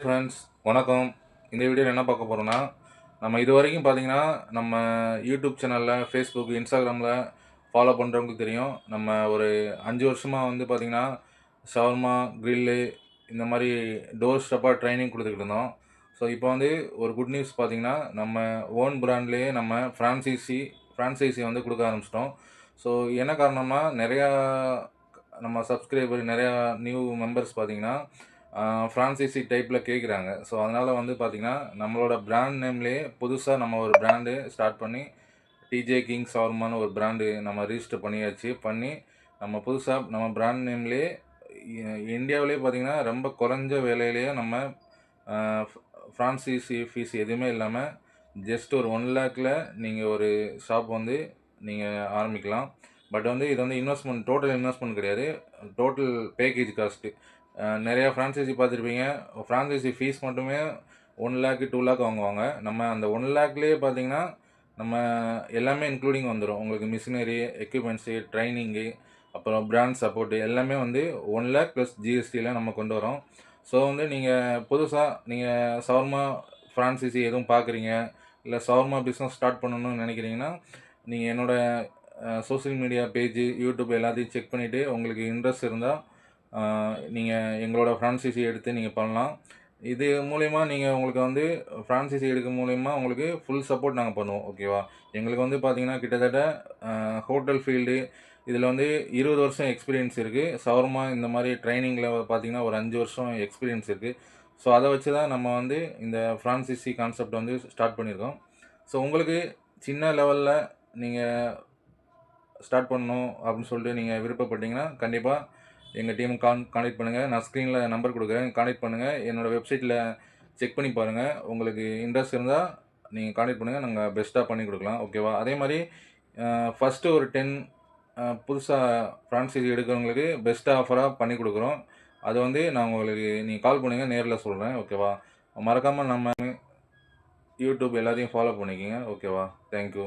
Friends வணக்கம். இந்த வீடியோவில் என்ன பார்க்க போகிறோன்னா நம்ம இது வரைக்கும் பார்த்தீங்கன்னா நம்ம யூடியூப் சேனலில் ஃபேஸ்புக் இன்ஸ்டாகிராமில் ஃபாலோ பண்ணுறவங்களுக்கு தெரியும். நம்ம ஒரு அஞ்சு வருஷமாக வந்து பார்த்திங்கன்னா ஷவர்மா கிரில்லு இந்த மாதிரி டோர் ஸ்டெப்பாக ட்ரைனிங் கொடுத்துக்கிட்டு இருந்தோம். ஸோ இப்போ வந்து ஒரு குட் நியூஸ் பார்த்தீங்கன்னா நம்ம ஓன் பிராண்ட்லேயே நம்ம ஃப்ரான்சைசி ஃப்ரான்சைசி வந்து கொடுக்க ஆரம்பிச்சிட்டோம். ஸோ என்ன காரணம்னா நிறையா நம்ம சப்ஸ்கிரைபர் நிறையா நியூ மெம்பர்ஸ் பார்த்தீங்கன்னா ஃப்ரான்சைசி டைப்பில் கேட்குறாங்க ஸோ அதனால் வந்து பார்த்திங்கன்னா நம்மளோட ப்ராண்ட் நேம்லேயே புதுசாக நம்ம ஒரு ப்ராண்டு ஸ்டார்ட் பண்ணி டிஜே கிங் சவர்மான்னு ஒரு ப்ராண்டு நம்ம ரிஜிஸ்டர் பண்ணியாச்சு. பண்ணி நம்ம புதுசாக நம்ம ப்ராண்ட் நேம்லேயே இந்தியாவிலே பார்த்திங்கன்னா ரொம்ப குறைஞ்ச விலையிலேயே நம்ம ஃப்ரான்சைசி ஃபீஸ் எதுவுமே இல்லாமல் ஜஸ்ட் ஒரு ஒன் லேக்கில் நீங்கள் ஒரு ஷாப் வந்து நீங்கள் ஆரம்பிக்கலாம். பட் வந்து இது வந்து இன்வெஸ்ட்மெண்ட் டோட்டல் இன்வெஸ்ட்மெண்ட் கிடையாது. டோட்டல் பேக்கேஜ் காஸ்ட்டு நிறையா ஃப்ரான்ச்சைசி பார்த்துருப்பீங்க. ஃப்ரான்ச்சைசி ஃபீஸ் மட்டுமே ஒன் லேக்கு டூ லேக் வாங்குவாங்க. நம்ம அந்த ஒன் லேக்லேயே பார்த்தீங்கன்னா நம்ம எல்லாமே இன்க்ளூடிங் வந்துடும் உங்களுக்கு மிஷினரி எக்யூப்மெண்ட்ஸு ட்ரைனிங்கு அப்புறம் பிராண்ட் சப்போர்ட்டு எல்லாமே வந்து ஒன் லேக் ப்ளஸ் ஜிஎஸ்டியில் நம்ம கொண்டு வரோம். ஸோ வந்து நீங்கள் புதுசாக நீங்கள் சவர்மா ஃப்ரான்சைசி எதுவும் பார்க்குறீங்க இல்லை சவர்மா பிஸ்னஸ் ஸ்டார்ட் பண்ணணும்னு நினைக்கிறீங்கன்னா நீங்கள் என்னோடய சோஷியல் மீடியா பேஜு யூடியூப் எல்லாத்தையும் செக் பண்ணிவிட்டு உங்களுக்கு இன்ட்ரெஸ்ட் இருந்தால் நீங்கள் எங்களோட ஃப்ரான்சைசி எடுத்து நீங்கள் பண்ணலாம். இது மூலயமா நீங்கள் உங்களுக்கு வந்து ஃப்ரான்சைசி எடுக்க மூலயமா உங்களுக்கு ஃபுல் சப்போர்ட் நாங்கள் பண்ணுவோம் ஓகேவா எங்களுக்கு வந்து பார்த்திங்கன்னா கிட்டத்தட்ட ஹோட்டல் ஃபீல்டு இதில் வந்து இருபது வருஷம் எக்ஸ்பீரியன்ஸ் இருக்குது சவர்மா இந்த மாதிரி ட்ரைனிங்கில் பார்த்தீங்கன்னா ஒரு அஞ்சு வருஷம் எக்ஸ்பீரியன்ஸ் இருக்குது ஸோ அதை வச்சு தான் நம்ம வந்து இந்த ஃப்ரான்சைசி கான்செப்ட் வந்து ஸ்டார்ட் பண்ணியிருக்கோம் ஸோ உங்களுக்கு சின்ன லெவலில் நீங்கள் ஸ்டார்ட் பண்ணணும் அப்படின்னு சொல்லிட்டு நீங்கள் விருப்பப்பட்டீங்கன்னா கண்டிப்பாக எங்கள் டீமுக்கு கான் கான்டெக்ட் பண்ணுங்கள் நான் ஸ்க்ரீனில் நம்பர் கொடுக்குறேன். கான்டெக்ட் பண்ணுங்கள் என்னோடய வெப்சைட்டில் செக் பண்ணி பாருங்கள் உங்களுக்கு இன்ட்ரெஸ்ட் இருந்தால் நீங்கள் கான்டெக்ட் பண்ணுங்கள் நாங்கள் பெஸ்ட்டாக பண்ணி கொடுக்கலாம். ஓகேவா அதே மாதிரி ஃபஸ்ட்டு ஒரு டென் புதுசாக ஃப்ரான்சைசி எடுக்கிறவங்களுக்கு பெஸ்ட் ஆஃபராக பண்ணி கொடுக்குறோம். அது வந்து நான் உங்களுக்கு நீங்கள் கால் பண்ணுங்கள் நேரில் சொல்கிறேன் ஓகேவா மறக்காமல் நம்ம யூடியூப் எல்லாத்தையும் ஃபாலோ பண்ணிக்கோங்க. ஓகேவா தேங்க்யூ